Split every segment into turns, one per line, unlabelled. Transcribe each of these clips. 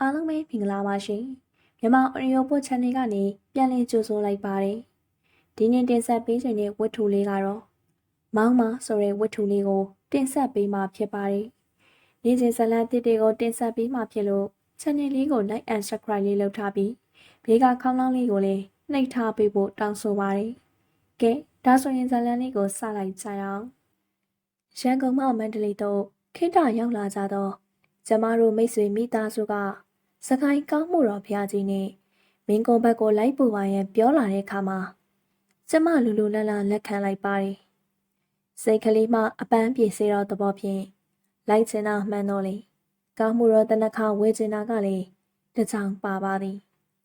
အားလုံးပဲမင်္ဂလာပါရှင်မြန်မာအော်ဒီယိုပို့ channel ကနေပြန်လည်ကြိုဆိုလိုက်ပါတယ်ဒီနေ့တင်ဆက်ပေးခြင်းတဲ့ဝတ္ထုလေးကတော့မောင်းမဆိုတဲ့ဝတ္ထုလေးကို တင်ဆက်ပေးမှာဖြစ်ပါတယ်နေ့စဉ်ဇာတ်လမ်းတစ်တွေကိုတင်ဆက်ပေးမှာဖြစ်လို့ channel လေးကို like and subscribe လေးလုပ်ထားပြီးဘေးကခေါင်းလောင်းလေးကိုလည်းနှိပ်ထားပေးဖို့တောင်းဆိုပါတယ်ကဲဒါဆိုရင်ဇာတ်လမ်းလေးကိုစလိုက်ကြရအောင်ရန်ကုန်မှမန္တလေးတို့ခိတ္တရောက်လာကြတော့ကျမတို့မိတ်ဆွေမိသားစုက စကိုင်းကောင်းမှုတော်ဘုရားကြီးနဲ့မင်းကုန်းဘက်ကိုလိုက်ပူပါရန်ပြောလာတဲ့အခါမှာကျမလူလူလတ်လတ်လက်ခံလိုက်ပါတယ်။စိတ်ကလေးမှအပန်းပြေစေတော့သဘောဖြင့်လိုက်ချင်တာမှန်တော့လေကောင်းမှုတော်တနခါဝေချင်တာကလည်းတကြောင်ပါပါသည်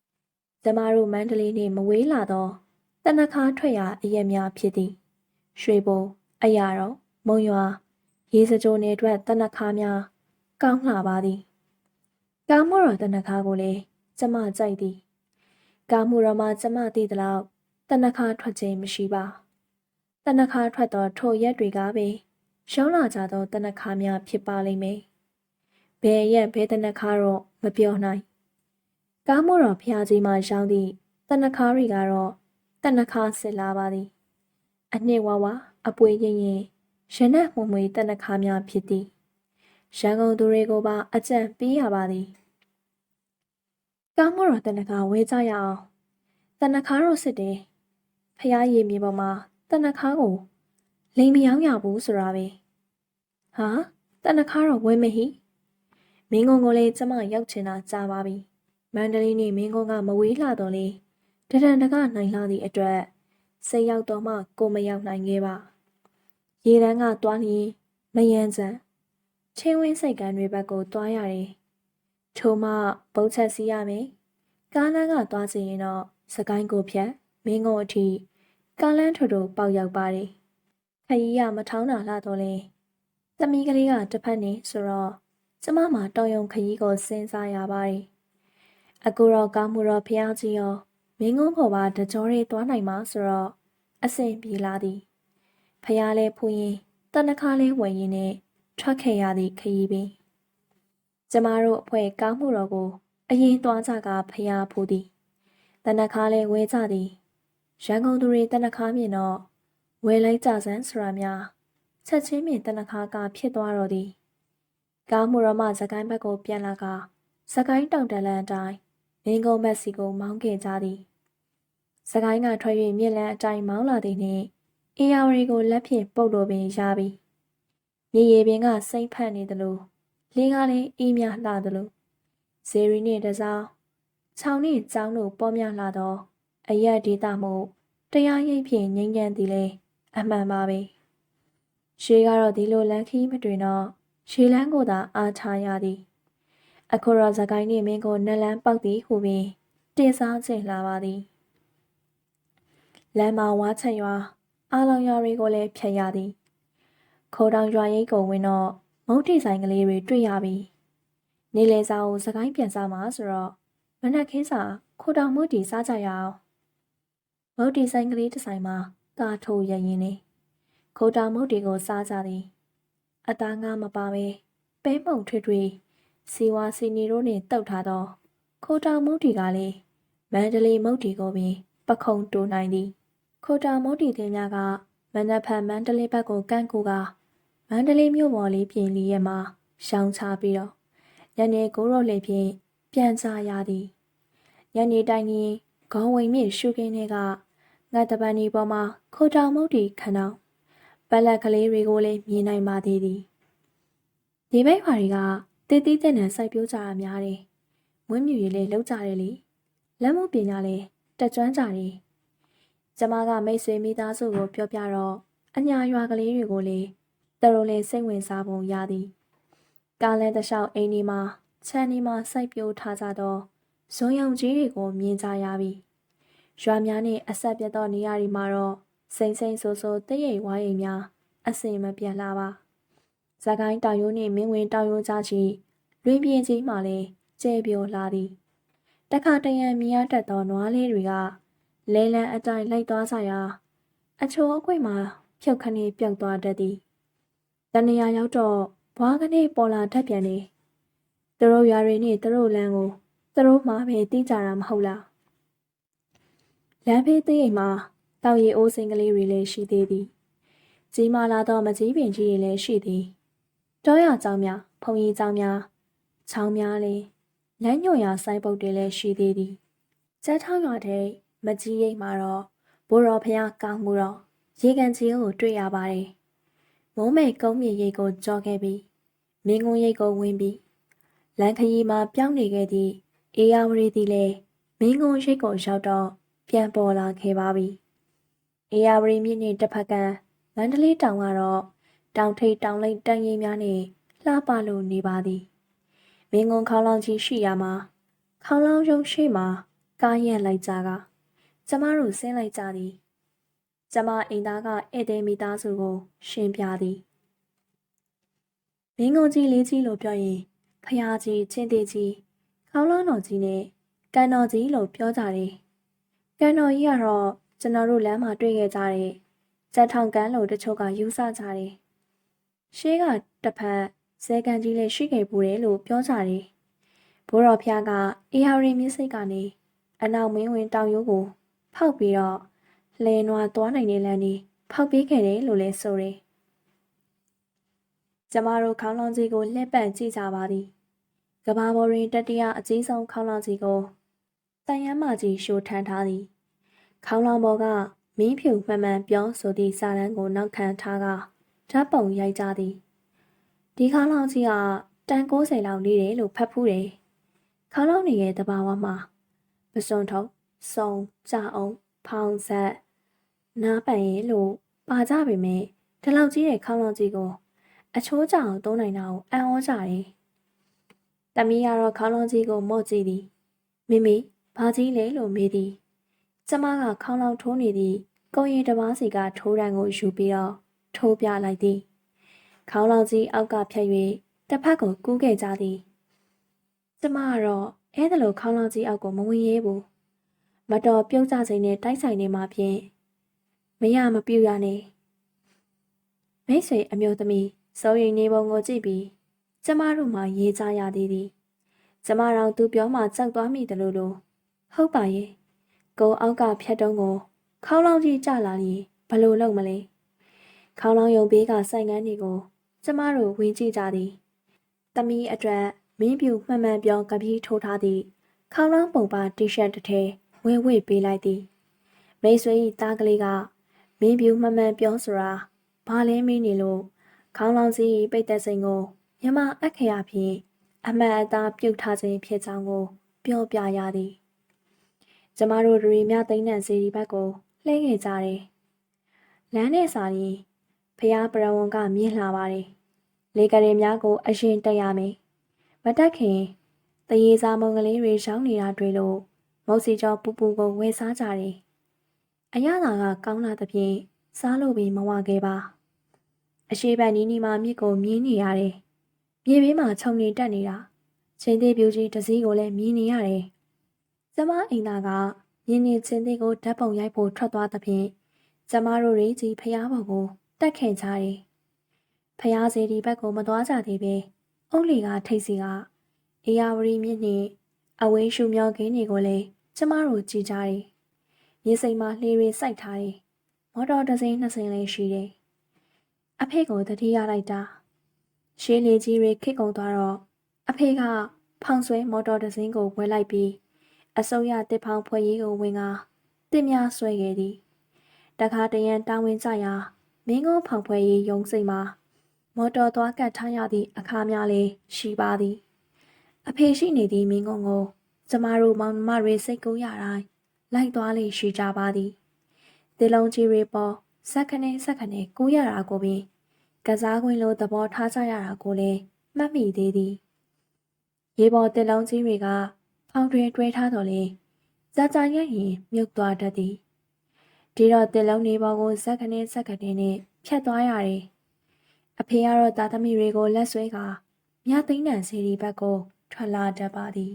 ။ကျမတို့မန္တလေးနှင့်မဝေးလာတော့တနခါထွက်ရအရက်များဖြစ်သည်။ရွှေဘုံအရာတော်မုံရွာရေစကြိုနယ်အတွက်တနခါများကောင်းလှပါသည်။ ကားမှုတော်တနခါကိုလည်းကျမကြိုက်သည်ကားမှုတော်မှာကျမသိသလောက်တနခါထွက်ခြင်းမရှိပါတနခါထွက်သောထိုရက်တွေကပဲရောင်းလာကြသောတနခါများဖြစ်ပါလိမ့်မယ်ဘယ်ရက်ဘယ်တနခါတော့မပြောနိုင်ကားမှုတော်ဖျားကြီးမှရောင်းသည့်တနခါတွေကတော့တနခါစစ်လာပါသည် အနှစ်ဝါဝါအပွေရင်ရင်ရနက်မှုံမွေတနခါများဖြစ်သည် ရန်ကုန်သူတွေကိုပါအကြံပေးရပါသည်ကောင်းမတော်တနခါဝဲကြရအောင်တနခါတော့စစ်တယ်ဖះရည်မြေပေါ်မှာတနခါကိုလိန်မယောင်းရဘူးဆိုတာပဲဟာတနခါတော့ဝဲမဟိမင်းကုန်းကိုလေကျမရောက်ချင်တာကြာပါပြီမန္တလေးနေမင်းကုန်းကမဝေးလာတော့လေတဒံတကနိုင်လာသည့်အတွက်စိတ်ရောက်တော့မှကိုမရောက်နိုင်ခဲ့ပါရေတန်းကတွားရင်မယန်းစံ ချင်းဝင်းစိတ်ကန်းတွေဘက်ကိုတွားရတယ်ထိုမှဘုတ်ချက်စီးရမယ်။ကားလမ်းကသွားစီရင်တော့စကိုင်းကိုဖြတ်မင်းကုန်းအထိကားလမ်းထိုထိုပေါက်ရောက်ပါတယ်။ခရီးရမထောင်းတာလာတော့လေ။သမီးကလေးကတစ်ဖက်နေဆိုတော့ကျမမှတော်ရုံခရီးကိုစဉ်းစားရပါတယ်။အခုတော့ကောင်းမှုတော့ဖျားကြီးရောမင်းကုန်းပေါ်ပါတကြောတွေသွားနိုင်မှာဆိုတော့အဆင်ပြေလာသည်။ဖျားလဲဖူးရင်တနခါလေးဝယ်ရင်နဲ့ ထွက်ခဲ့ရသည့်ခရီးပင်ကျမတို့အဖွဲ့ကောင်းမှုတော်ကိုအရင်သွားကြကဖျားဖူးသည်တနခါလဲဝဲကြသည်ရန်ကုန်သူတွေတနခါမြင်တော့ဝဲလိုက်ကြစမ်းဆိုတာများချက်ချင်းမြင်တနခါကဖြစ်သွားတော့သည်ကောင်းမှုတော်မှစကိုင်းဘက်ကိုပြန်လာကစကိုင်းတောင်တလန်အတိုင်းမင်းကုန်းဘက်စီကိုမောင်းခဲ့ကြသည်စကိုင်းကထွက်၍မြစ်လန်းအတိုင်းမောင်းလာသည်နှင့်အေယာဝရီကိုလက်ဖြင့်ပုတ်လို့ပင်ရပြီ မြေရီပင်ကစိမ့်ဖက်နေသလိုလင်းကားလည်းအေးမြလှသလိုဇေရီနှင့်တစောင်းခြောင်နှင့်ကျောင်းတို့ပေါ်များလှသောအရက်ဒေတာမှုတရားရိပ်ဖြင့်ငြိမ်းချမ်းသည်လေအမှန်ပါပဲရှေးကတော့ဒီလိုလမ်းခီးမတွင်တော့ရှေးလန်းကိုသာအားထားရသည်အခုတော့ဇကိုင်းနှင့်မင်းကိုနက်လန်းပေါက်သည်ဟုပင်တင်စားချိန်လာပါသည်လမ်းမှာဝါချက်ရွာအားလောင်ရွာတွေကိုလည်းဖြတ်ရသည် ခိုးတောင်ရွာရိပ်ကိုဝင်တော့မုတ်တိဆိုင်ကလေးတွေတွေ့ရပြီ။နေလေစာကိုစကိုင်းပြန်စားမှာဆိုတော့မနက်ခင်းစာခိုတောင်မုတ်တီစားကြရအောင်။မုတ်တီဆိုင်ကလေးတစ်ဆိုင်မှာကာထိုးရရင်နေခိုတောင်မုတ်တီကိုစားကြသည်။အသားငါမပါပဲပဲမှုန်ထွေထွေစီဝါစီနီတို့နဲ့တုတ်ထားသောခိုတောင်မုတ်တီကလည်းမန္တလေးမုတ်တီကိုပင်ပခုံတိုးနိုင်သည်။ခိုတောင်မုတ်တီသည်များကမနက်ဖြန်မန္တလေးဘက်ကိုကန့်ကူက မန္တလေးမြို့ပေါ်လေးပြင်လီရဲ့မှာရှောင်းချပြီးတော့ညနေကိုရော့လေးဖြင့်ပြန်ချရသည်ညနေတိုင်းကြီးခေါင်းဝင်မြင့်ရှုခင်းတွေကငါတပန်ဒီပေါ်မှာခိုတောင်မုတ်တီခဏောင်းပလက်ကလေးတွေကိုလည်းမြင်နိုင်ပါသေးသည်ဒီဘက်ခွာတွေကတည်တည်တဲ့နဲ့စိုက်ပျိုးကြတာများတယ်ဝင်းမြူရီလေးလောက်ကြတယ်လေလက်မှုပညာလေးတက်ကျွမ်းကြတယ်ကျမကမိတ်ဆွေမိသားစုကိုပြောပြတော့အညာရွာကလေးတွေကိုလည်း တရုံလေးစိတ်ဝင်စားပုံရသည်ကားလန်းတစ်လျှောက်အိမ်ဒီမှာခြံဒီမှာစိုက်ပျိုးထားကြသောဇွန်ရောင်ကြီးတွေကိုမြင်ကြရပြီရွာများနှင့်အဆက်ပြတ်သောနေရာတွေမှာတော့စိမ့်စိမ့်ဆိုးဆိုးတရိပ်ဝိုင်းအိမ်များအစင်မပြတ်လာပါဇကိုင်းတောင်ရိုးနှင့်မင်းဝင်တောင်ရိုးကြားချီလွင်ပြင်းကြီးမှလည်းကျဲပြောလာသည်တခါတရံမြင်ရတတ်သောနွားလေးတွေကလဲလန်းအတိုင်းလိုက်သွားကြရာအချိုးအကွေ့မှာဖြုတ်ခနေပြုတ်သွားတတ်သည် တနေရာရောက်တော့ဘွားကနေပေါ်လာတတ်ပြန်နေသူတို့ရွာတွေနဲ့သူတို့လမ်းကိုသူတို့မှပဲသိကြတာမဟုတ်လားလမ်းဖေးသေးအိမ်မှာတောက်ရီအိုးစိန်ကလေးတွေလည်းရှိသေးသည်ကြီးမာလာသောမကြီးပင်ကြီးတွေလည်းရှိသည်တောရကြောင်များဖုံရီကြောင်များချောင်းများလည်းလမ်းညွှန်ရာစိုင်းပုတ်တွေလည်းရှိသေးသည်ကျန်းထောင်းရွာတဲ့မကြီးရိပ်မှာတော့ဘိုးတော်ဖျားကောင်းမှုတော့ရေကန်ကြီးကိုတွေ့ရပါတယ် မုံးမဲကုန်းမြေရိပ်ကိုကြောခဲ့ပြီးမင်းကုန်းရိပ်ကိုဝင်ပြီးလမ်းခရီးမှာပြောင်းနေခဲ့သည့်အေယာဝရီသည်လည်းမင်းကုန်းရိပ်ကိုရောက်တော့ပြန်ပေါ်လာခဲ့ပါပြီအေယာဝရီမြစ်နှင့်တစ်ဖက်ကမန္တလေးတောင်ကတော့တောင်ထိပ်တောင်လိပ်တန်ရင်များနှင့်လှပလို့နေပါသည်မင်းကုန်းခေါင်းလောင်းကြီးရှိရာမှာခေါင်းလောင်းရုံရှိမှာကားရက်လိုက်ကြကကျမတို့ဆင်းလိုက်ကြသည် ကျမအိမ်သားကဧည့်သည်မိသားစုကို ရှင်းပြသည်မင်းကုန်းကြီးလေးကြီးလို့ပြောရင်ဖျားကြီးချင်းသေးကြီးခေါင်းလောင်းတော်ကြီးနဲ့ကန်တော်ကြီးလို့ပြောကြတယ်ကန်တော်ကြီးကတော့ကျွန်တော်တို့လမ်းမှာတွေ့ခဲ့ကြတဲ့ဇက်ထောင်ကန်လို့တချို့ကယူဆကြတယ်ရှေးကတစ်ဖက်ဇဲကန်ကြီးလည်းရှိခဲ့ပူတယ်လို့ပြောကြတယ်ဘိုးတော်ဖျားကအေဟာရီမြစ်စိတ်ကနေအနောက်မင်းဝင်တောင်ရိုးကိုဖောက်ပြီးတော့ လဲနွားသွားနိုင်တဲ့လမ်းကြီးဖောက်ပေးခဲ့တယ်လို့လည်းဆိုတယ်ကျမတို့ခေါင်းလောင်းကြီးကိုလှည့်ပတ်ကြည့်ကြပါသည်ကဘာပေါ်တွင်တတိယအကြီးဆုံးခေါင်းလောင်းကြီးကိုတန်ရမ်းမကြီးရှို့ထမ်းထားသည်ခေါင်းလောင်းပေါ်ကမင်းဖြူမှန်မှန်ပြောဆိုသည့်စာတန်းကိုနောက်ခံထားကဓာတ်ပုံရိုက်ကြသည်ဒီခေါင်းလောင်းကြီးကတန်60လောက်နေတယ်လို့ဖတ်ဖူးတယ်ခေါင်းလောင်းနေရဲ့တဘာဝမှာပစွန်ထုံစုံကြအောင်ဖောင်ဆက် နားပန်ရဲ့လို့ပါကြပေမဲ့ဒီလောက်ကြီးတဲ့ခေါင်းလောင်းကြီးကို အချိုးကြအောင်သုံးနိုင်တာကိုအံ့ဩကြတယ်။တမီးကတော့ခေါင်းလုံးကြီးကိုမော့ကြည့်သည်။မိမိဘာကြီးလဲလို့မေးသည်။ကျမကခေါင်းလောင်းထိုးနေသည့်ကုံရီတစ်ပါးစီကထိုးတံကိုယူပြီးတော့ထိုးပြလိုက်သည်။ခေါင်းလောင်းကြီးအောက်ကဖြတ်၍တစ်ဖက်ကိုကူးခဲ့ကြသည်။ကျမကတော့အဲဒါလိုခေါင်းလောင်းကြီးအောက်ကိုမဝင်ရဲဘူး။မတော်ပြုတ်ကြစိမ့်နဲ့တိုက်ဆိုင်နေမှဖြင့် မရမပြူရနဲ့မိတ်ဆွေအမျိုးသမီးစိုးရိမ်နေပုံကိုကြည့်ပြီးကျမတို့မှရေးကြရသေးသည်ကျမတို့သူပြောမှကြောက်သွားမိတယ်လို့လို့ဟုတ်ပါရဲ့ကိုအောက်ကဖြတ်တုံးကိုခေါင်းလောင်းကြီးကြလာရင်ဘလို့လုပ်မလဲခေါင်းလောင်းယုံဘေးကဆိုင်ငန်းတွေကို ကျမတို့ဝင်ကြည့်ကြသည်တမီးအတွက်မင်းပြူမှန်မှန်ပြောကပီးထိုးထားသည့်ခေါင်းလောင်းပုံပါတီရှပ်တစ်ထည်ဝဲဝဲပေးလိုက်သည်မိတ်ဆွေ၏သားကလေးက မင်းပြူမှန်မှန်ပြောဆိုတာဘာလဲမင်းနေလို့ခေါင်းလောင်းစီပိတ်သက်စိန်ကိုမြမအက္ခရာဖြင့်အမှန်အသားပြုတ်ထားခြင်းဖြစ်ကြောင်းကို ပြောပြရသည်ကျမတို့တွေမြသိန်းနံစီဒီဘက်ကိုလှည့်ခဲ့ကြတယ်လမ်းနဲ့စာရင်ဖျားပရဝံကမြင်လာပါတယ်လေကရင်များကို အရင်တက်ရမယ်မတက်ခင်တရေစာမုံကလေးတွေရောင်းနေတာတွေ့လို့မုတ်စီကျော်ပူပူကိုဝယ်စားကြတယ် အရသာကကောင်းလာသဖြင့်စားလို့ပြီးမဝခဲ့ပါအရှိပန်နီးနီးမှာမြစ်ကိုမြင်းနေရတယ်။မြေဘေးမှာခြုံနေတက်နေတာ။ချင်းသေးပြူကြီးတစည်းကိုလည်းမြင်နေရတယ်။ကျမအိမ်သားကမြင်းနေချင်းသေးကိုဓာတ်ပုံရိုက်ဖို့ထွက်သွားသဖြင့်ကျမတို့ရိကြီးဖျားပေါ်ကိုတက်ခင်ကြတယ်။ဖျားစီဒီဘက်ကိုမသွားကြသေးပဲ။အုံးလီကထိတ်စီကအေယာဝရီမြစ်နှင့်အဝေးရှုမြောင်းခင်းတွေကိုလည်းကျမတို့ကြည့်ကြတယ်။ မြေစိမ်မှာလှေတွေစိုက်ထားတယ်။မော်တော်တစ်စင်းနှစ်စင်းလည်းရှိတယ်အဖေကိုတတိရလိုက်တာရှေးလေကြီးတွေခစ်ကုန်သွားတော့အဖေကဖောင်ဆွဲမော်တော်တစ်စင်းကိုဝဲလိုက်ပြီးအစိုးရတစ်ဖောင်ဖွဲ့ရေးကိုဝင်ကတစ်များဆွဲခဲ့သည်တခါတရံတာဝန်ကြရာမင်းကုန်းဖောင်ဖွဲ့ရေးရုံးစိတ်မှာမော်တော်သွားကတ်ထားရသည့်အခါများလေးရှိပါသည်အဖေရှိနေသည့်မင်းကုန်းကိုကျမတို့မောင်နှမတွေစိတ်ကူးရတိုင်း လိုက်သွားလေရှိကြပါသည်တေလုံးကြီးတွေပေါ်စက္ကနဲ့စက္ကနဲ့ကိုရတာကိုပင်ကစားခွင့်လိုသဘောထားကြရတာကိုလည်းမှတ်မိသေးသည်ရေပေါ်တစ်လုံးကြီးတွေကဖောင်တွင်တွဲထားတော်လေကြာကြာရရင်မြုပ်သွားတတ်သည်ဒီတော့တစ်လုံးနေပေါ်ကိုစက္ကနဲ့စက္ကနဲ့နဲ့ဖြတ်သွားရတယ်အဖေကတော့သားသမီးတွေကိုလက်ဆွဲကမြသိန်းနံစီရီဘက်ကိုထွက်လာတတ်ပါသည်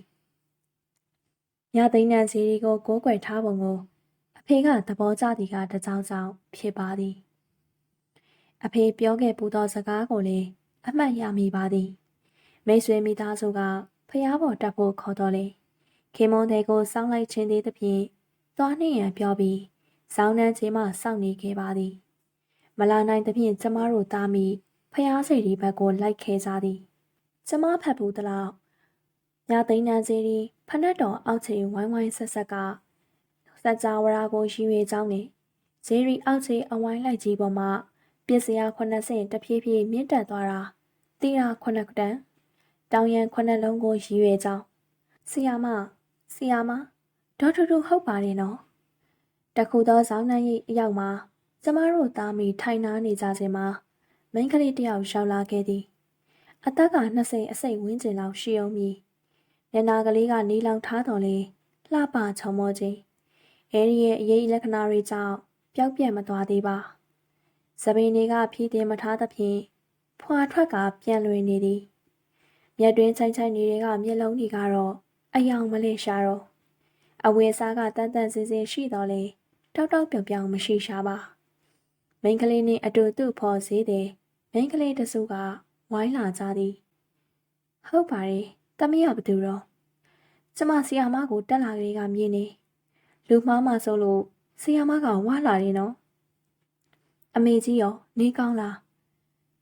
မြသိန်းနံစီရီကိုကိုးကွယ်ထားပုံကိုအဖေကသဘောကျသည်ကတကြောင်ကြောင်ဖြစ်ပါသည်အဖေပြောခဲ့ပူသောစကားကိုလည်းအမှတ်ရမိပါသည်မိတ်ဆွေမိသားစုကះပေါ်တက်ဖို့ခေါ်တော်လေခေမွန်တဲ့ကိုစောင်းလိုက်ခြင်းသေးသဖြင့်သွားနှင့်ရန်ပြောပြီးဇောင်းနှန်းချင်းမှစောင့်နေခဲ့ပါသည် မလာနိုင်သဖြင့်ကျမတို့သားမိဖျားစိတ်ဒီဘက်ကိုလိုက်ခဲစားသည် ကျမဖတ်ဘူးတလော က်ညသိန်းနှန်းစီရီဖနက်တော်အောက်ချိန်ဝိုင်းဝိုင်းဆက်ဆက်ကစัจ java ရာကိုရည်ရွယ်ကြောင်းနေဇေရီအောက်ချိန်အဝိုင်းလိုက်ကြီးပေါ်မှာပစ္စယ80တဖြည်းဖြည်းမြင့်တက်သွားတာတီရာ9တန်းတောင်ရန်9လုံးကိုရည်ရွယ်ကြောင်းဆီယာမဆီယာမဒေါက်တာတို့ဟုတ်ပါတယ်နော်တခုသောဇောင်းနှန်း၏အရောက်မှာကျမတို့သားမိထိုင်နာနေကြစဉ်မှာမိန်းကလေးတစ်ယောက်ရောက်လာခဲ့သည်အသက်က20အစိတ်ဝန်းကျင်လောက်ရှိအောင်မည် ညနာကလေးကနေလောင်ထားတော်လေလှပချုံမောခြင်းအဲဒီရဲ့အရေးလက္ခဏာတွေကြောင့်ပျောက်ပြတ်မသွားသေးပါသပင်တွေကဖြည့်တင်မထားသဖြင့်ဖွာထွက်ကပြန်လွင်နေသည်မျက်တွင်းချိုင်ချိုင်တွေကမျက်လုံးတွေကတော့အယောင်မလေးရှာတော့အဝယ်စားကတန်တန်စင်စင်ရှိတော်လေတောက်တောက်ပြောင်ပြောင်မရှိရှာပါမိန်းကလေးနဲ့အတူတူဖော်စေးတယ်မိန်းကလေးတစုကဝိုင်းလာကြသည်ဟုတ်ပါတယ် တမီးကဘသူတော့ကျမဆီယာမကိုတက်လာကလေးကမြင်နေလူမှားမှဆိုလို့ဆီယာမကဝါလာတယ်နော်အမေကြီးရောနေကောင်းလား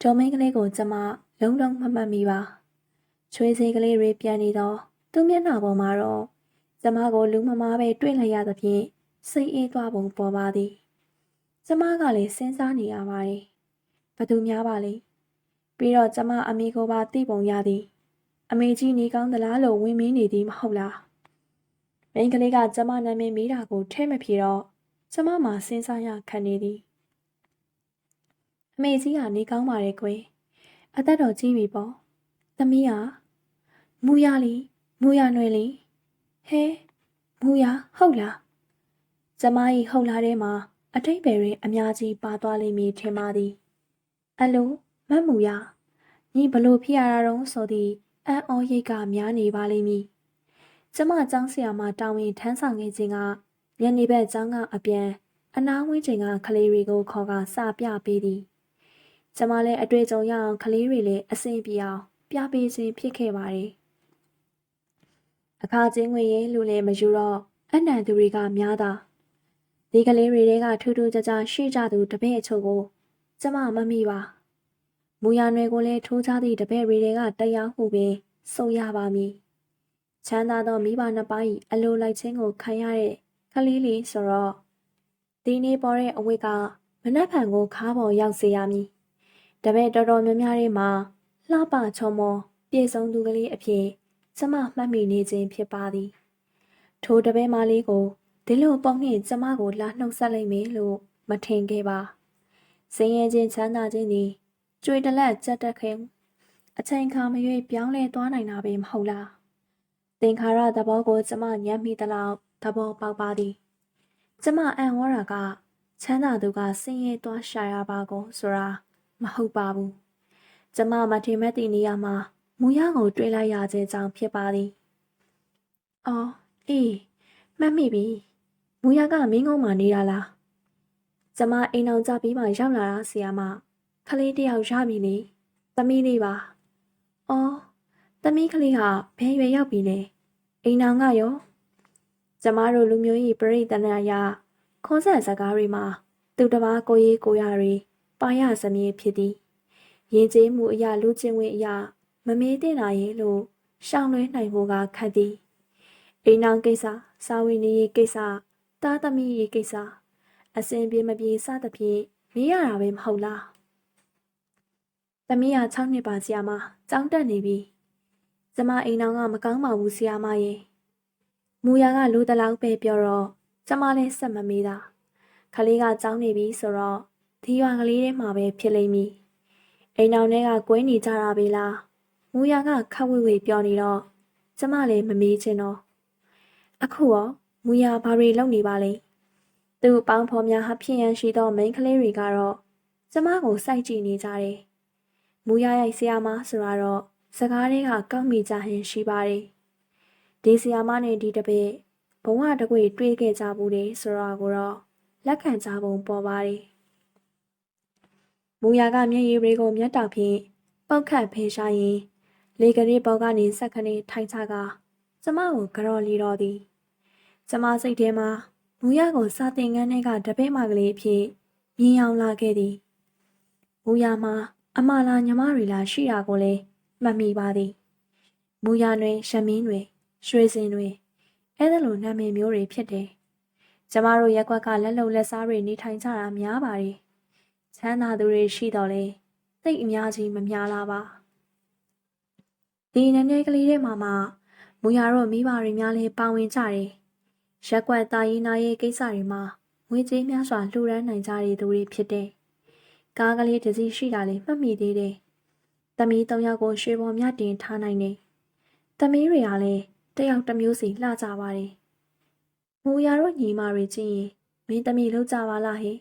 ဒေါ်မင်းကလေးကိုကျမလုံးလုံးမမှတ်မိပါချွေးစေးကလေးတွေပြန်နေတော့သူ့မျက်နှာပေါ်မှာတော့ကျမကိုလူမမားပဲတွေ့လိုက်ရသဖြင့်စိတ်အေးသွားပုံပေါ်ပါသည်ကျမကလည်းစဉ်းစားနေရပါတယ်ဘသူများပါလဲပြီးတော့ကျမအမေကိုပါသိပုံရသည် အမေကြီးနေကောင်းသလားလို့ဝင်မင်းနေသည်မဟုတ်လားမိန်းကလေးကကျမနာမည်မိတာကိုထဲမဖြေတော့ကျမမှစဉ်းစားရခံနေသည်အမေကြီးကနေကောင်းပါရဲ့ကွယ်အသက်တော်ကြီးပြီပေါ့သမီးဟာမူရလီမူရနွယ်လီဟဲမူရဟုတ်လားကျမကြီးဟုတ်လားထဲမှာအတိတ်ပဲတွေအများကြီးပါသွားလိမ့်မည်ထင်ပါသည်အလိုမတ်မူရညီဘလို့ဖြစ်ရတာတော့ဆိုသည် အံ့ဩရိတ်ကများနေပါလိမ့်မည်ကျမចောင်းဆရာမတာဝန်ထမ်းဆောင်နေခြင်းကညနေဘက်ចောင်းကအပြန်အနားဝင်းချိန်ကကလေးတွေကိုခေါ်ကစပြပေးသည်ကျမလည်းအတွေ့အကြုံရအောင်ကလေးတွေလည်းအဆင်ပြေအောင်ပြပေးခြင်းဖြစ်ခဲ့ပါတယ်အခါချင်းငွေရင်းလူလည်းမယူတော့အနံသူတွေကများတာဒီကလေးတွေကထူးထူးခြားခြားရှိကြသူတပည့်အချို့ကို ကျမမမိပါ မူရနယ်ကိုလည်းထိုးချသည့်တပည့်တွေကတရားဟုပင်ဆိုရပါမည်ချမ်းသာသောမိဘနှစ်ပါး၏အလိုလိုက်ခြင်းကိုခံရတဲ့ကလေးလေးဆိုတော့ဒီနေ့ပေါ်တဲ့အဝိကမနှက်ဖန်ကိုခါပေါ်ရောက်စေရမည်တပည့်တော်တော်များများတွေမှာလှပချုံမောပြေဆုံးသူကလေးအဖြစ်ကျမမှတ်မိနေခြင်းဖြစ်ပါသည်ထိုတပည့်မလေးကိုဒီလိုပုံနှင့်ကျမကိုလာနှုတ်ဆက်လိုက်မယ်လို့မထင်ခဲ့ပါစင်ရဲချင်းချမ်းသာခြင်းသည် ကြွေတလက်ကြက်တက်ခင်အချိန်ခါမရွေးပြောင်းလဲသွားနိုင်တာပဲမဟုတ်လားသင်္ခါရသဘောကိုကျမညံ့မိသလောက်သဘောပေါက်ပါသည်ကျမအံ့ဩတာကချမ်းသာသူကစင်ရဲသွားရှာရပါကိုဆိုတာမဟုတ်ပါဘူးကျမမထင်မဲ့တဲ့နေရာမှာမူရကိုတွေးလိုက်ရခြင်းကြောင့်ဖြစ်ပါသည်အော်အေးမှတ်မိပြီမူရကမင်းကုန်းမှာနေတာလားကျမအိမ်အောင်ကြပြီးမှရောက်လာတာဆီယာမ ခလေးတယောက်ရပြီလေသမီးလေးပါအော်သမီးကလေးဟာဘယ်ရွယ်ရောက်ပြီလဲအိမ်အောင်ကရောကျမတို့လူမျိုးကြီးပြိတနာရခွန်ဆက်စကားတွေမှာသူတစ်ပါးကိုရေးကိုရတွေပါရစမည်ဖြစ်သည်ရင်ကျေးမှုအရာလူချင်းဝင်အရာမမေးတင်လာရဲ့လို့ရှောင်းလွဲနိုင်ဖို့ကခက်သည်အိမ်အောင်ကိစ္စစာဝင်နေရေးကိစ္စတားသမီးရေးကိစ္စအစဉ်ပြေမပြေစသဖြင့်မေးရတာပဲမဟုတ်လား သမီးက6နှစ်ပါဆရာမကြောင်းတက်နေပြီကျမအိမ်အောင်ကမကောင်းပါဘူးဆရာမရေမူရကလူတလောက်ပဲပြောတော့ကျမလည်းစက်မမေးတာခလေးကကြောင်းနေပြီဆိုတော့ဒီရွာကလေးထဲမှာပဲဖြစ်လိမ့်မည်အိမ်အောင်ထဲကကွဲနေကြတာပဲလားမူရကခက်ဝေဝေပြောနေတော့ကျမလည်းမမေးချင်တော့အခုရောမူရဘာတွေလုပ်နေပါလဲသူ့ပေါင်းဖော်များဟာဖြစ်ရန်ရှိသောမိန်းကလေးတွေကတော့ကျမကိုစိုက်ကြည့်နေကြတယ် မူရရိုက်ဆရာမဆိုတာတော့စကားတွေကကောက်မိကြဟင်ရှိပါတယ်ဒီဆရာမနဲ့ဒီတပည့်ဘဝတကွေတွေးခဲ့ကြဘူးလေဆိုတော့ကိုတော့လက်ခံကြပုံပေါ်ပါတယ်မူရကမျက်ရည်တွေကိုမျက်တောက်ဖြင့်ပောက်ခတ်ဖေးရှားရင်လေကလေးပေါကနေဆက်ခနေထိုင်ချကကျမကိုကြော်လီတော်သည်ကျမစိတ်ထဲမှာမူရကိုစာတင်ငန်းထဲကတပည့်မကလေးအဖြစ်မြင်အောင်လာခဲ့သည်မူရမှာ အမလာညီမတွေလာရှိတာကိုလည်းမှတ်မိပါသည်မူရတွင်ရှမင်းတွေရွှေစင်တွေအဲ့ဒါလိုနာမည်မျိုးတွေဖြစ်တယ်ကျမတို့ရက်ကွက်ကလက်လုံလက်စားတွေနေထိုင်ကြတာများပါတယ်ချမ်းသာသူတွေရှိတော့လေသိတ်အများကြီးမများလားပါဒီနည်းနည်းကလေးတွေမှာမှမူရတော့မိဘတွေများလဲပါဝင်ကြတယ်ရက်ကွက်တာရင်နာရဲ့ကိစ္စတွေမှာငွေကြေးများစွာလှူဒန်းနိုင်ကြတဲ့သူတွေဖြစ်တယ် ကားကလေးတစ်စီးရှိတာလေမှတ်မိသေးတယ်သမီး၃ယောက်ကိုရွှေပေါ်မြတင်ထားနိုင်တယ်သမီးတွေကလည်းတယောက်တစ်မျိုးစီလှကြပါတယ်မူရတော့ညီမတွေချင်းရင်မင်းသမီးလောက်ကြပါလားဟဲ့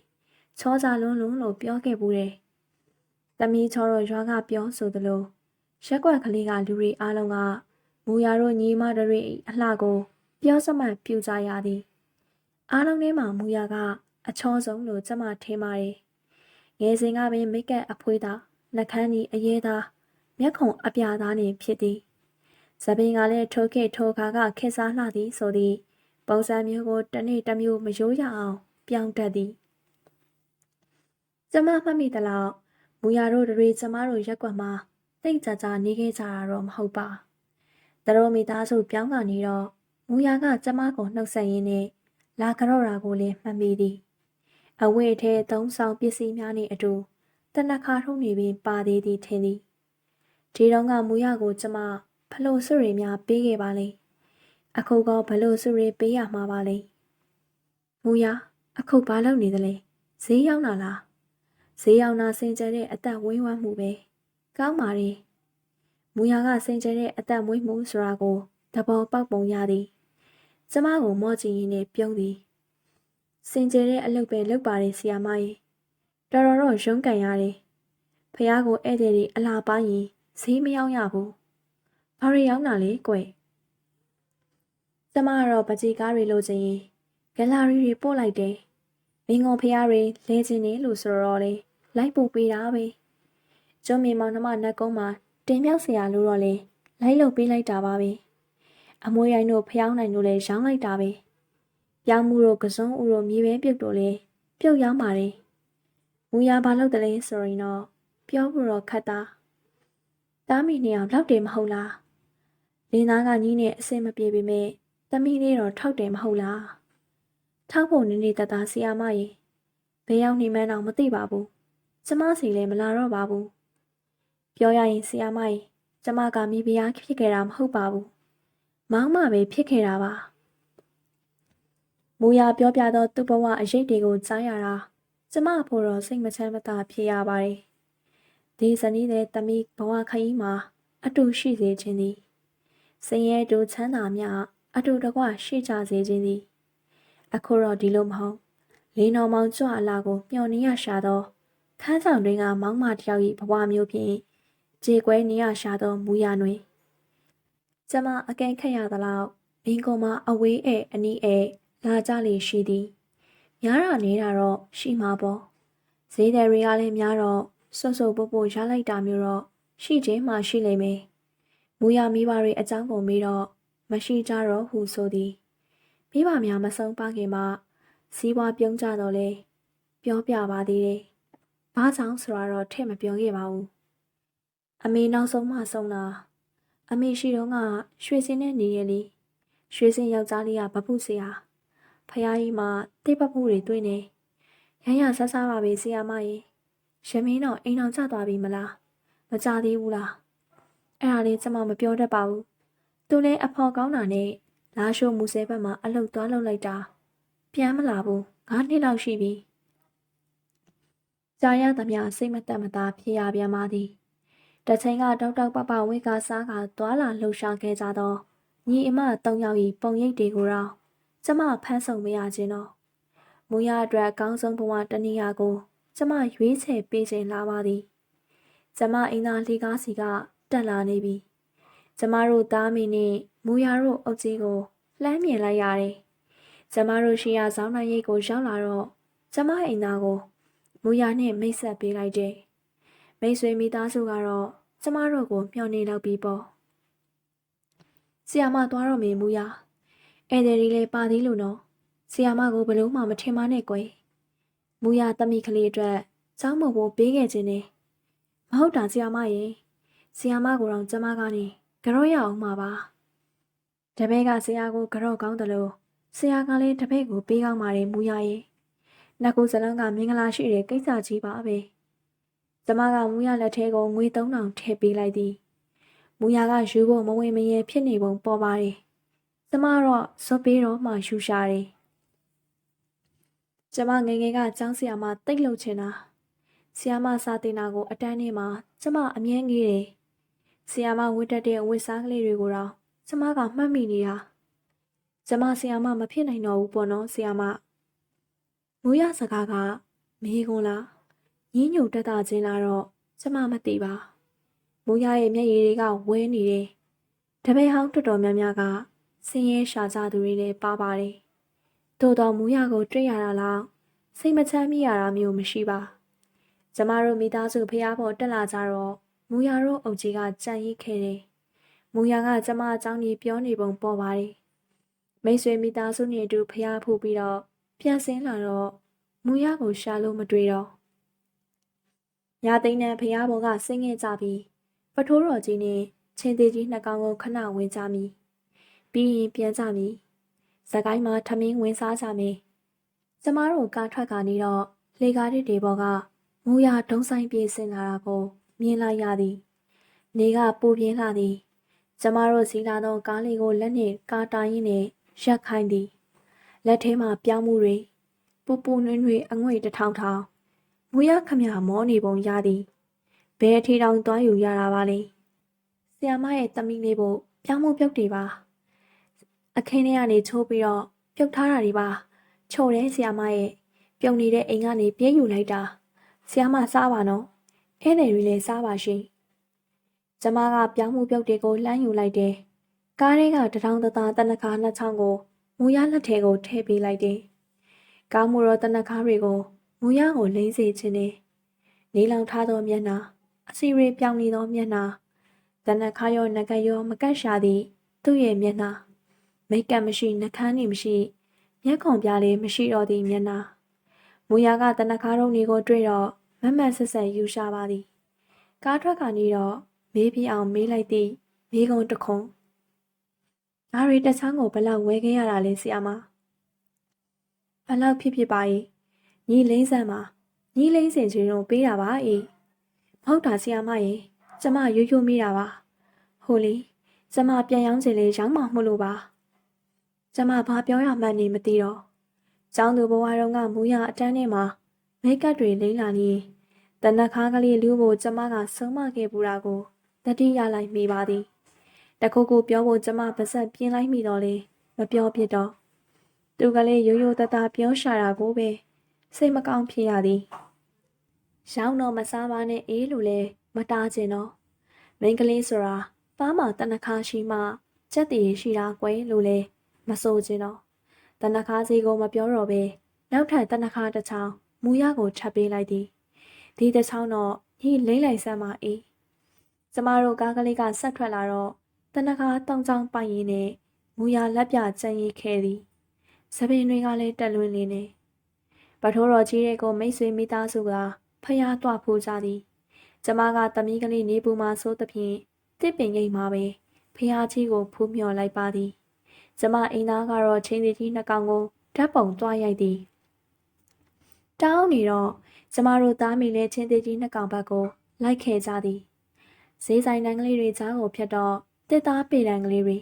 ချောကြလွန်းလွန်းလို့ပြောခဲ့ဘူးတယ်။တမီးချောတော့ရွာကပြောဆိုသလိုရက်ကွက်ကလေးကလူတွေအားလုံးကမူရတို့ညီမတို့ရဲ့အလှကိုပြောစမှတ်ပြူကြရသည်။အားလုံးထဲမှာမူရကအချောဆုံးလို့ကျမထင်ပါတယ်။ ငယ်စဉ်ကပင်မိတ်ကပ်အဖွေးသားနှကန်းကြီးအရေးသားမျက်ခုံအပြာသားနေဖြစ်သည်။ဇပင်ကလည်းထိုခေထိုခါကခက်စားလှသည်ဆိုသည်ပုံစံမျိုးကိုတစ်နေ့တစ်မျိုးမရိုးရအောင်ပြောင်းတတ်သည်ကျမမှတ်မိသလောက်မူရတို့တွေကျမတို့ရက်ကွက်မှာတိတ်ကြကြနေခဲ့ကြတာတော့မဟုတ်ပါ။သူတို့မိသားစုပြောင်းကနေတော့မူရကကျမကိုနှုတ်ဆက်ရင်းနဲ့လာကြော့တာကိုလည်းမှတ်မိသည်။ အဝတ်ထဲသုံးဆောင်ပစ္စည်းများနဲ့အတူတနခါထုံးနေပြီးပါသေးသည်ထင်သည်။ဒီတော့ကမူရကိုကျမဖလို့စွရီများပေးခဲ့ပါလေ။အခုကဘလို့စွရီပေးရမှာပါလေ။မူရအခုဘာလုပ်နေသလဲ။ဈေးရောက်လာလား။ဈေးရောက်နာစင်ကြဲတဲ့အသက်ဝင်းဝမ်းမှုပဲကောင်းပါလေမူရကစင်ကြဲတဲ့အသက်မွေးမှုဆိုတာကိုသဘောပေါက်ပုံရသည်ကျမကိုမော့ကြည့်ရင်းနဲ့ပြုံးသည် စင်ကြယ်တဲ့အလုပ်ပဲလုပ်ပါတယ်ဆီယာမရေတော်တော်တော့ရုံးကန်ရတယ်ဖះကိုဧည့်သည်တွေအလားပိုင်းရင်ဈေးမရောက်ရဘူးဘာတွေရောက်တာလဲကွယ်ကျမကတော့ပကြီးကားတွေလိုချင်ရင်ဂယ်လာရီတွေပို့လိုက်တယ်မင်းကိုဖះတွေလဲချင်တယ်လို့ဆိုတော့လေလိုက်ပို့ပေးတာပဲကျုံမေမောင်နှမနတ်ကုန်းမှာတင်မြောက်ဆရာလို့တော့လေလိုက်လုပ်ပေးလိုက်တာပါပဲအမွေရိုင်းတို့ဖျောင်းနိုင်တို့လည်းရောင်းလိုက်တာပဲ။ ပြောင်းမှုတို့ကစုံဥတို့မြေပဲပြုတ်တို့လည်းပြုတ်ရောင်းပါတယ်မူရဘာလုပ်တယ်လဲဆိုရင်တော့ပြောဖို့တော့ခက်တာတားမိနေအောင်လောက်တယ်မဟုတ်လားလင်းသားကညီးနဲ့အဆင်မပြေပေမဲ့တမိလေးတော့ထောက်တယ်မဟုတ်လားထောက်ဖို့နည်းနည်းတသားဆီယာမရေဘယ်ရောက်နေမှန်းတော့မသိပါဘူးကျမစီလည်းမလာတော့ပါဘူးပြောရရင်ဆီယာမကြီးကျမကမိဖုရားဖြစ်ခဲ့တာမဟုတ်ပါဘူးမောင်းမပဲဖြစ်ခဲ့တာပါ မူရပြောပြသောသူ့ဘဝအရေးတွေကိုကြားရတာကျမဖို့တော့စိတ်မချမ်းမသာဖြစ်ရပါတယ်ဒီဇနီးတဲ့တမိဘဝခရီးမှာ အတူရှိစေခြင်းသည်စင်ရဲတူချမ်းသာမြအတူတကွရှိကြစေခြင်းသည်အခုတော့ဒီလိုမဟုတ်လေးတော်မောင်ကြွအလာကိုမျှော်နေရရှာသောခန်းဆောင်တွင်ကမောင်းမတယောက်၏ဘဝမျိုးဖြင့်ကြေကွဲနေရရှာသောမူရတွင်ကျမအကဲခက်ရသလောက်ဘင်ကုံမှာအဝေးအဲအနီးအဲ လာကြလေရှိသည်များရနေတာတော့ရှိမှာပေါ့ဈေးတယ်တွေကလည်းများတော့ဆွတ်ဆွတ်ပုတ်ပုတ်ရလိုက်တာမျိုးတော့ရှိခြင်းမှရှိလိမ့်မယ်မူရမိဘတွေအကြောင်းကိုမေးတော့မရှိကြတော့ဟုဆိုသည်မိဘများမဆုံးပါခင်မှာစီးပွားပြုံးကြတော့လေပြောပြပါသေးတယ်။ဘာကြောင့်ဆိုတာတော့ထည့်မပြောခဲ့ပါဘူး။အမေနောက်ဆုံးမှဆုံးတာအမေရှိတော့ကရွှေစင်းနဲ့နေရလေရွှေစင်းယောက်ျားလေးကဗပုဆရာ ဖះကြီးမှာတိတ်ပပူတွေတွေ့နေရရဆဆပါပဲဆရာမကြီးရမင်းတော့အိမ်အောင်ကျသွားပြီမလားမကြသေးဘူးလားအဲ့ဒါလေးကျွန်မမပြောတတ်ပါဘူးသူလည်းအဖော်ကောင်းတာနဲ့လာရှိုးမူဆဲဘက်မှာအလုတ်သွားလောက်လိုက်တာပြန်မလာဘူးငါးနှစ်လောက်ရှိပြီကြာရသမျှစိတ်မတက်မသားဖြစ်ရပြန်ပါသည်တချိန်ကတောက်တောက်ပပဝိကစားကသွာလာလှုပ်ရှားခဲ့ကြသောညီအမ၃ယောက်၏ပုံရိပ်တွေကိုတော့ ကျမဖမ်းဆုံမရခြင်းတော့မူရအတွက်အကောင်းဆုံးဘဝတနည်းအားကိုကျမရွေးချယ်ပေးခြင်းလာပါသည်ကျမအင်းသားလေးကားစီကတက်လာနေပြီကျမတို့သားမီနဲ့မူရတို့အုပ်ကြီးကိုလှမ်းမြင်လိုက်ရတယ်ကျမတို့ရှိရဆောင်းနိုင်ရိတ်ကိုရောက်လာတော့ကျမအိမ်သားကိုမူရနဲ့မိတ်ဆက်ပေးလိုက်တယ်။မိတ်ဆွေမိသားစုကတော့ကျမတို့ကိုမျှော်နေတော့ပြီပေါ့ဆီယာမသွားတော့မေမူရ ဧည့်သည်တွေလည်းပါသေးလို့နော်ဆီယာမကိုဘယ်လို့မှမထင်ပါနဲ့ကွယ်မူရတမိကလေးအတွက်ကျောင်းမဖို့ပေးခဲ့ခြင်းနဲ့မဟုတ်တာဆီယာမရေဆီယာမကိုတော့ကျမကနေကြော့ရအောင်မှာပါတပည့်ကဆရာကိုကြော့ကောင်းတယ်လို့ဆရာကလည်းတပည့်ကိုပေးကောင်းပါတယ်မူရရေနှစ်ခုစလုံးကမင်္ဂလာရှိတဲ့ကိစ္စကြီးပါပဲကျမကမူရလက်ထဲကိုငွေ3000ထည့်ပေးလိုက်သည်မူရကယူဖို့မဝင်မရဲဖြစ်နေပုံပေါ်ပါတယ် ကျမတော့ဇွတ်ပေးတော့မှယူရှာတယ်ကျမငယ်ငယ်ကကျောင်းဆရာမတိတ်လုံချင်တာဆီယာမစာတင်တာကို အတန်းထဲမှာကျမအမြဲငေးတယ်။ဆီယာမဝတ်တက်တဲ့ဝတ်စားကလေးတွေကိုတော့ကျမကမှတ်မိနေတာ။ကျမဆီယာမမဖြစ်နိုင်တော့ဘူးပေါ့နော်ဆီယာမ။မူရစကားကမေးခွန်းလား။ညင်းညူတက်တာချင်းလားတော့ကျမမသိပါ။မူရရဲ့မျက်ရည်တွေကဝဲနေတယ်။တပည့်ဟောင်းတော်တော်များများက ဆင်းရဲရှာကြသူတွေလည်းပါပါတယ်။သို့တော်မူရကိုတွေ့ရတာလားစိတ်မချမ်းမြေ့ရတာမျိုးမရှိပါ။ကျမတို့မိသားစုဖျားဖို့တက်လာကြတော့မူရတို့အုပ်ကြီးကကြံ့ရိခဲ့တယ်။မူရကကျမအကြောင်းကြီးပြောနေပုံပေါ်ပါတယ်။မိတ်ဆွေမိသားစုနဲ့အတူဖျားဖူးပြီးတော့ပြန်ဆင်းလာတော့မူရကိုရှာလို့မတွေ့တော့။ညာသိန်းနဲ့ဖျားဘောကဆင်းခဲ့ကြပြီးပထိုးတော်ကြီးနဲ့ချင်းသေးကြီးနှစ်ကောင်ကိုခဏဝင်ကြမိ။ ပြီးရင်ပြန်ကြမိ။စကိုင်းမှာထမင်းဝင်စားကြမိ။ကျမတို့ကားထွက်ကနေတော့လေကားတွေဘောကမူရဒုံဆိုင်ပြေးဆင်းလာတာကိုမြင်လိုက်ရသည်နေကပူပြင်းလာသည်ကျမတို့စီလာသောကားလေးကိုလက်နှင့်ကာတာရင်းနှင့်ရက်ခိုင်းသည်လက်ထဲမှပြောင်းမှုတွေပူပူနွေ့နွေ့အငွေ့တထောင်ထောင်မူရခမမောနေပုံရသည်ဘယ်အထီတောင်သွားယူရတာပါလဲဆီယမရဲ့တမိလေးဖို့ပြောင်းမှုပြုတ်တွေပါ အခင်းထဲကနေချိုးပြီးတော့ပြုတ်ထားတာတွေပါချို့တဲ့ဆီယမရဲ့ပြုံနေတဲ့အိမ်ကနေပြေးယူလိုက်တာဆရာမစားပါနော်။အဲနယ်တွေလည်းစားပါရှင်။ကျမကပြောင်းမှုပြုတ်တွေကိုလှမ်းယူလိုက်တယ်။ကားတွေကတထောင်တသားတနခါနှစ်ချောင်းကိုမူရလက်ထဲကိုထည့်ပေးလိုက်တယ်။ကားမူရောတနခါတွေကိုမူရကိုလိမ့်စေခြင်းနဲ့နေလောင်ထားသောမျက်နှာအစီရီပြောင်းနေသောမျက်နှာတနခါရောငကရောမကတ်ရှာသည့်သူ့ရဲ့မျက်နှာ မိတ်ကပ်မရှိနှကန်းနေမရှိမျက်ခုံပြားလေးမရှိတော့သည့်မျက်နှာမူရကတနခါရုံတွေကိုတွေ့တော့မမတ်ဆက်ဆက်ယူရှာပါသည်ကားထွက်ကနေတော့မေးပြအောင်မေးလိုက်သည့်မေးကုံတခုံငါရီတချောင်းကိုဘလောက်ဝဲခဲ့ရတာလဲဆီအမဘလောက်ဖြစ်ဖြစ်ပါ၏ညီလိမ့်ဆန်မှာညီလိမ့်စင်ချင်းတို့ပေးတာပါအေးမဟုတ်တာဆီအမရေကျမရွရွမိတာပါဟိုလေကျမပြန်ရောင်းချင်လေရောင်းမှမလို့ပါ ကျမဘာပြောရမှန်းနေမသိတော့ကျောင်းသူဘဝတုန်းကမူရအတန်းထဲမှာမိတ်ကပ်တွေလိမ့်လာနေတနခါကလေးလူကိုကျမကဆုံးမခဲ့ပူတာကိုတတိရလိုက်မိပါသည်တခုခုပြောဖို့ကျမပါဇက်ပြင်းလိုက်မိတော့လေမပြောဖြစ်တော့သူကလေးရိုးရိုးသားသားပြောရှာတာကိုပဲစိတ်မကောင်းဖြစ်ရသည်ရောင်းတော့မစားပါနဲ့အေးလို့လဲမတားချင်တော့မိန်းကလေးဆိုတာပါးမှာတနခါရှိမှစက်တည်ရှိတာကွယ်လို့လဲ မဆိုချင်တော့တနခါစီကိုမပြောတော့ပဲနောက်ထပ်တနခါတစ်ချောင်းမူရကိုထပ်ပေးလိုက်သည်ဒီတစ်ချောင်းတော့ညလိမ့်လိုက်စမ်းပါ၏ကျမတို့ကားကလေးကဆက်ထွက်လာတော့တနခါတောင်ချောင်းပိုင်ရင်းနဲ့မူရလက်ပြကျန်ရည်ခဲ့သည်သပင်တွေကလည်းတက်လွင်နေနေပထိုးတော်ကြီးရဲ့ကိုမိတ်ဆွေမိသားစုကဖျားတွဖိုးကြသည်ကျမကသမီးကလေးနေပူမှာဆိုသဖြင့်တစ်ပင်ရိပ်မှာပဲဖျားကြီးကိုဖူးမြော်လိုက်ပါသည် ကျမအိမ်သားကတော့ချင်းစီကြီးနှစ်ကောင်ကိုဓာတ်ပုံတွားရိုက်သည်တောင်းနေတော့ကျမတို့သားမိလဲချင်းသေးကြီးနှစ်ကောင်ဘက်ကိုလိုက်ခဲ့ကြသည်ဈေးဆိုင်တန်းကလေးတွေကြားကိုဖြတ်တော့တစ်သားပေတန်းကလေးတွေ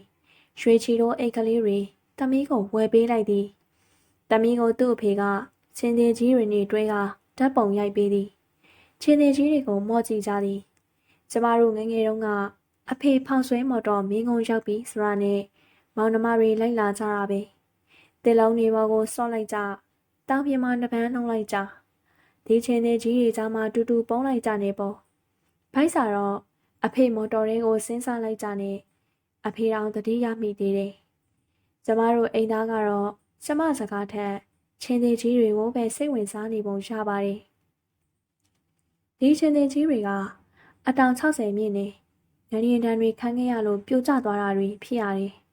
ရွှေချီတို့အိတ်ကလေးတွေတမီးကိုဝယ်ပေးလိုက်သည်တမီးကိုသူ့အဖေကချင်းသေးကြီးတွေနေတွဲကဓာတ်ပုံရိုက်ပေးသည်ချင်းသေးကြီးတွေကိုမော့ကြည့်ကြသည်ကျမတို့ငငယ်တုန်းကအဖေဖောင်ဆွဲမော်တော်မင်းကုန်းရောက်ပြီးဆိုတာနဲ့ မောင်နှမတွေလိုက်လာကြတာပဲတစ်လုံးနေဘောကိုစော့လိုက်ကြတောင်ပြင်းမှာနှပန်းနှုံးလိုက်ကြဒီချင်းတဲ့ကြီးတွေကြားမှာတူတူပုံးလိုက်ကြနေပေါ့ဘိုက်စာတော့အဖေမော်တော်လေးကိုဆင်းစားလိုက်ကြနေအဖေတော်တတိယမိသေးတယ်ကျမတို့အိမ်သားကတော့ကျမစကားထက်ချင်းတဲ့ကြီးတွေကိုပဲစိတ်ဝင်စားနေပုံရပါတယ်ဒီချင်းတဲ့ကြီးတွေကအတောင်60မြင့်နေငရီရင်တန်းတွေခန်းခဲ့ရလို့ပြိုကျသွားတာတွေဖြစ်ရတယ်။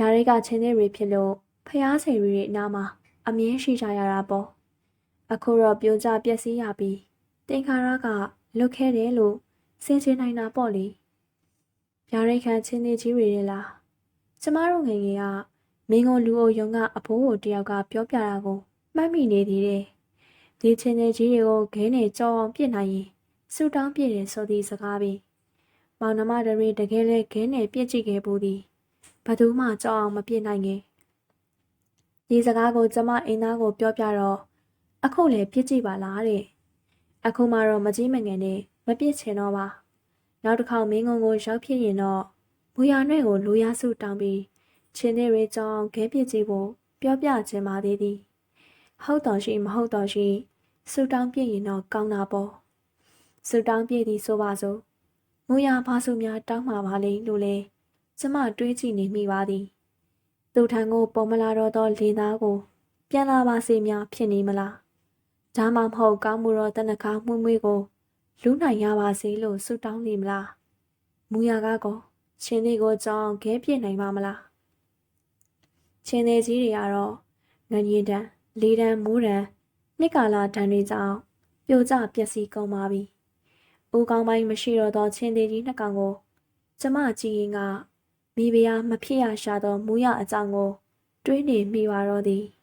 ဗျာတွေကချင်းသေးတွေဖြစ်လို့ဖျားစိန်တွေရဲ့အနားမှာအမြင်ရှိကြရတာပေါ့။အခုတော့ပြိုကျပျက်စီးရပြီးတင်ခါရကလွတ်ခဲ့တယ်လို့စင်ချင်နိုင်တာပေါ့လေ။ဗျာရိတ်ခန့်ချင်းသေးကြီးတွေလေလား။ကျမတို့ငယ်ငယ်ကမင်းကလူအိုယုံကအဖိုးကိုတယောက်ကပြောပြတာကိုမှတ်မိနေသေးတယ်။ဒီချင်းသေးကြီးတွေကိုခဲနဲ့ကြောအောင်ပြစ်နိုင်ရင်ဆူတောင်းပြည့်တယ်ဆိုသည့်စကားပဲ။မောင်နှမတွေတကယ်လဲခဲနဲ့ပြစ်ကြည့်ခဲ့ဘူးသည်။ ဘသူမှကြောက်အောင်မပြစ်နိုင်ခဲ့။ဒီစကားကိုကျမအိမ်သားကိုပြောပြတော့အခုလည်းပြစ်ကြည့်ပါလားတဲ့။အခုမှတော့မကြီးမငယ်နဲ့မပြစ်ချင်တော့ပါ။နောက်တစ်ခေါက်မင်းကုန်းကိုရောက်ဖြစ်ရင်တော့မူရနှဲ့ကိုလူရစုတောင်းပြီးချင်းသေးတွေကြောင်းခဲပြစ်ကြည့်ဖို့ပြောပြခြင်းပါသေးသည်။ဟုတ်တော်ရှိမဟုတ်တော်ရှိစူတောင်းပြည့်ရင်တော့ကောင်းတာပေါ့။စူတောင်းပြည့်သည်ဆိုပါစို့။မူရဘာစုများတောင်းမှာပါလိမ့်လို့လေ ကျမတွေးကြည့်နေမိပါသည်။သူထံကိုပေါ်မလာတော့သောလေသားကို ပြန်လာပါစေများဖြစ်နေမလား။ဒါမှမဟုတ်ကောင်းမှုတော့တနခါမှုမွေးကို လူနိုင်ရပါစေလို့ဆုတောင်းနေမလား။မူရကားကောချင်းလေးကိုကြောင်းခဲပြစ်နိုင်ပါမလား။ချင်းသေးကြီးတွေကတော့ငရင်တန်လေးတန်မိုးတန်နှစ်ကာလာတန်တွေကြောင့်ပြိုကျပျက်စီးကုန်ပါပြီ။ဦးကောင်းပိုင်းမရှိတော့သောချင်းသေးကြီးနှစ်ကောင်ကို ကျမကြည့်ရင်က မိဖုရားမဖြစ်ရရှာသောမူရအကြောင်းကို တွေးနေမိပါတော့သည်။